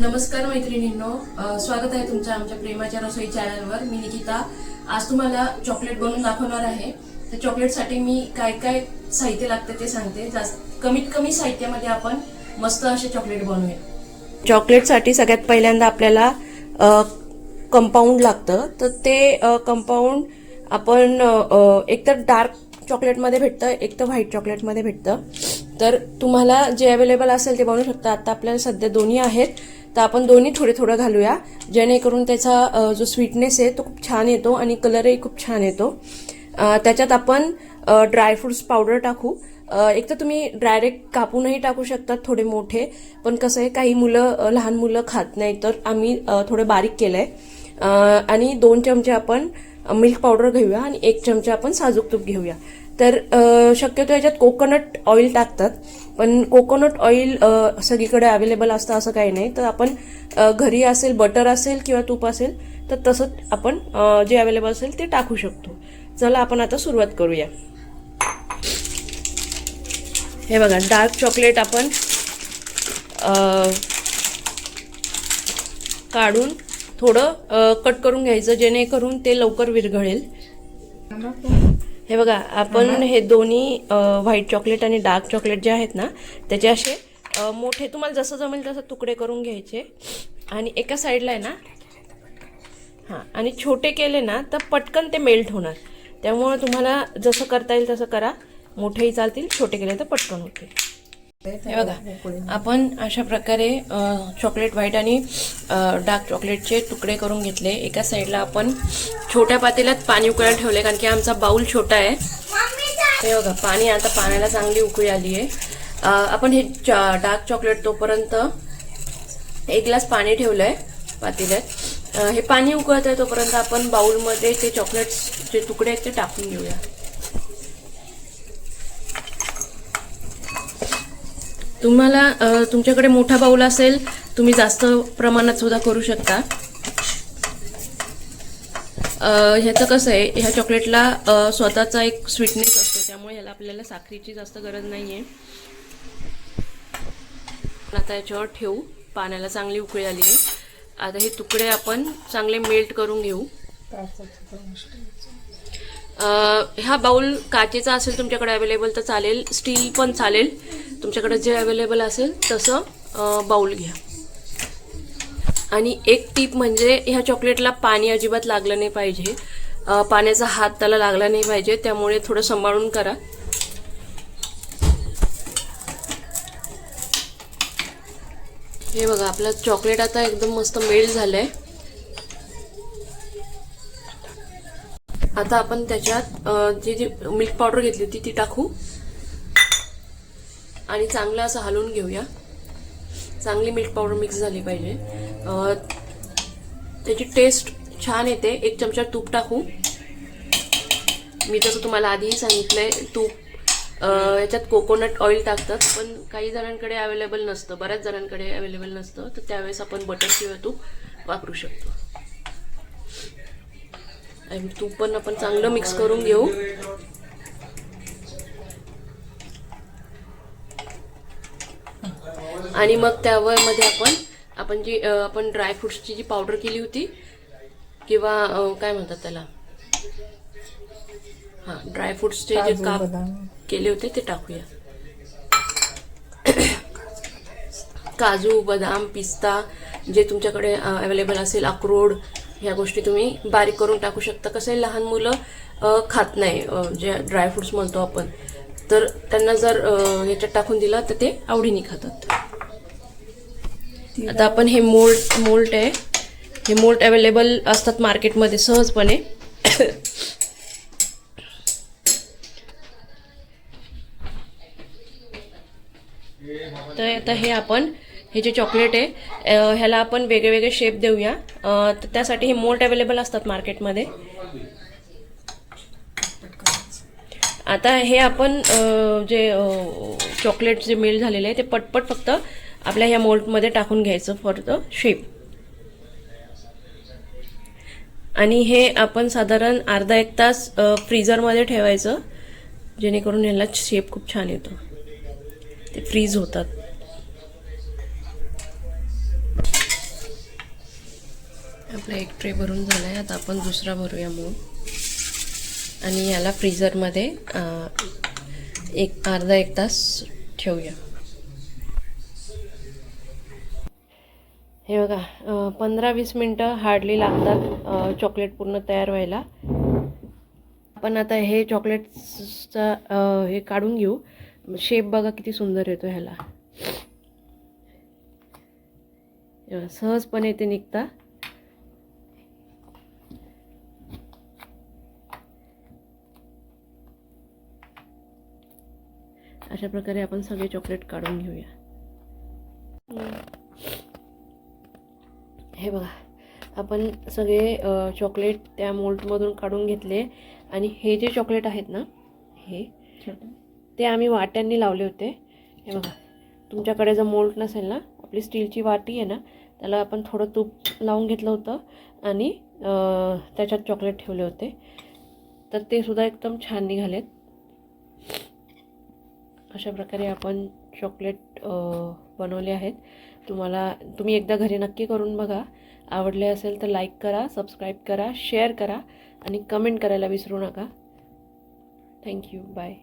नमस्कार मैत्रिणींनो. स्वागत आहे तुमचं आमच्या प्रेमाच्या रसोई चॅनलवर. मी निकिता. आज तुम्हाला चॉकलेट बनवून दाखवणार आहे. तर चॉकलेटसाठी मी काय काय साहित्य लागतं ते सांगते. जास्त कमीत कमी साहित्यामध्ये आपण मस्त असे चॉकलेट बनवूया. चॉकलेटसाठी सगळ्यात पहिल्यांदा आपल्याला कंपाऊंड लागतं. तर ते कंपाऊंड आपण एक एकतर डार्क चॉकलेटमध्ये भेटतं एक तर व्हाईट चॉकलेटमध्ये भेटतं. तर तुम्हाला जे अवेलेबल असेल ते बनवू शकता. आता आपल्याला सध्या दोन्ही आहेत. तर आपण दोन्ही थोडे थोडं घालूया. जेणेकरून त्याचा जो स्वीटनेस आहे तो खूप छान येतो आणि कलरही खूप छान येतो. त्याच्यात आपण ड्रायफ्रुट्स पावडर टाकू. एक तर तुम्ही डायरेक्ट कापूनही टाकू शकतात थोडे मोठे पण कसं आहे काही मुलं लहान मुलं खात नाही तर आम्ही थोडं बारीक केलं आहे आणि दोन चमचे आपण मिल्क पावडर घेऊया आणि एक चमचा आपण साजूक तूप घेऊया. तर शक्यतो याच्यात कोकोनट ऑइल टाकतात. पण कोकोनट ऑइल सगळीकडे अवेलेबल असतं असं काही नाही. तर आपण घरी असेल बटर असेल किंवा तूप असेल तर तसंच आपण जे अवेलेबल असेल ते टाकू शकतो. चला आपण आता सुरुवात करूया. हे बघा डार्क चॉकलेट आपण काढून थोडं कट करून घ्यायचं जेणेकरून ते लवकर विरघळेल. हे बघा आपण हे दोन्ही व्हाईट चॉकलेट आणि डार्क चॉकलेट जे आहेत ना त्याचे असे मोठे तुम्हाला जसं जमेल तसं तुकडे करून घ्यायचे. आणि एका साईडला आहे ना हां आणि छोटे केले ना तर पटकन ते मेल्ट होणार. त्यामुळं तुम्हाला जसं करता येईल तसं करा. मोठेही चालतील छोटे केले तर पटकन होते हे बघा आपण अशा प्रकारे चॉकलेट व्हाईट आणि डार्क चॉकलेटचे तुकडे करून घेतले. एका साईडला आपण छोट्या पातेल्यात पाणी उकळायला ठेवले कारण की आमचा बाऊल छोटा आहे. हे बघा पाणी आता पाण्याला चांगली उकळी आली आहे. आपण हे डार्क चॉकलेट तोपर्यंत एक ग्लास पाणी ठेवलंय पातेल्यात. अ, हे पाणी उकळत आहे तोपर्यंत आपण बाउलमध्ये ते चॉकलेट्स जे तुकडे आहेत ते टाकून घेऊया. तुम्हाला तुमच्याकडे मोठा बाऊल असेल तुम्ही जास्त प्रमाणात सुद्धा करू शकता. ह्याचं कसं आहे ह्या चॉकलेटला स्वतःचा एक स्वीटनेस असतो त्यामुळे ह्याला आपल्याला साखरेची जास्त गरज नाही आहे आता याच्यावर ठेवू पाण्याला चांगली उकळी आली आहे. आता हे तुकडे आपण चांगले मेल्ट करून घेऊ. हा बाउल काचेचा असेल तुमच्याकडे अवेलेबल तर चालेल स्टील पण चालेल. तुमच्याकडे जे अवेलेबल असेल तसं बाऊल बाउल घ्या. आणि एक टीप म्हणजे ह्या चॉकलेटला पाणी अजिबात लागलं नाही पाहिजे. पाण्याचा हात त्याला लागला नाही पाहिजे त्यामुळे थोडं सांभाळून करा. हे बघा आपलं चॉकलेट आता एकदम मस्त मेल्ट आहे आता आपण त्याच्यात जी जी मिल्क पावडर घेतली होती ती टाकू. आणि चांगलं असं हलवून घेऊया. चांगली मीठ पावडर मिक्स झाली पाहिजे. त्याची टेस्ट छान येते. एक चमचा तूप टाकू. मी जसं तुम्हाला आधीही सांगितलंय तूप याच्यात कोकोनट ऑइल टाकतात. पण काही जणांकडे अवेलेबल नसतं. बऱ्याच जणांकडे अवेलेबल नसतं. तर त्यावेळेस आपण बटर किंवा तूप वापरू शकतो. आणि तूप पण आपण चांगलं मिक्स करून घेऊ. आणि मग त्यावर मध्ये आपण आपण जी आपण ड्रायफ्रुट्सची जी पावडर केली होती किंवा काय म्हणतात त्याला? हां ड्रायफ्रुट्सचे जे काप केले होते ते टाकूया. काजू बदाम पिस्ता जे तुमच्याकडे अवेलेबल असेल अक्रोड ह्या गोष्टी तुम्ही बारीक करून टाकू शकता. कसं आहे लहान मुलं खात नाही जे ड्रायफ्रुट्स म्हणतो आपण. तर त्यांना जर ह्याच्यात टाकून दिला तर ते आवडीने खातात. आता आपण हे मोल्ट मोल्ट आहे. हे मोल्ट अवेलेबल असतात मार्केटमध्ये सहजपणे. तर आता हे आपण हे जे चॉकलेट आहे ह्याला आपण वेगळे वेगळे शेप देऊया तर त्यासाठी हे मोल्ट अवेलेबल असतात मार्केटमध्ये. आता हे आपण जे चॉकलेट जे मेल झालेले आहे ते पटपट फक्त आपल्या ह्या मोल्टमध्ये टाकून घ्यायचं फॉर द शेप आणि हे आपण साधारण अर्धा एक तास फ्रीजरमध्ये फ्रीझरमध्ये ठेवायचं जेणेकरून ह्याला शेप खूप छान येतो. ते फ्रीज होतात. आपला एक ट्रे भरून झाला आहे आता आपण दुसरा भरूया मूग आणि याला फ्रीझरमध्ये एक अर्धा एक तास ठेवूया. हे बघा पंधरा वीस मिनटं हार्डली लागतात चॉकलेट पूर्ण तयार व्हायला. आपण आता हे चॉकलेटचा हे काढून घेऊ. शेप बघा किती सुंदर येतो ह्याला. सहजपणे ते निघता. अशा प्रकारे आपण सगळे चॉकलेट काढून घेऊया. हे बघा. आपण सगळे चॉकलेट त्या मोल्टमधून काढून घेतले. आणि हे जे चॉकलेट आहेत ना हे ते आम्ही वाट्यांनी लावले होते. हे बघा. तुमच्याकडे जर मोल्ट नसेल ना आपली स्टीलची वाटी आहे ना त्याला आपण थोडं तूप लावून घेतलं होतं. आणि त्याच्यात चॉकलेट ठेवले होते. तर ते सुद्धा एकदम छान निघालेत. अशा प्रकारे आपण चॉकलेट बनवले आहेत. तुम्हाला तुम्ही एकदा घरी नक्की करून बघा. आवडले असेल तर लाईक करा सबस्क्राईब करा शेअर करा आणि कमेंट करायला विसरू नका. Thank you bye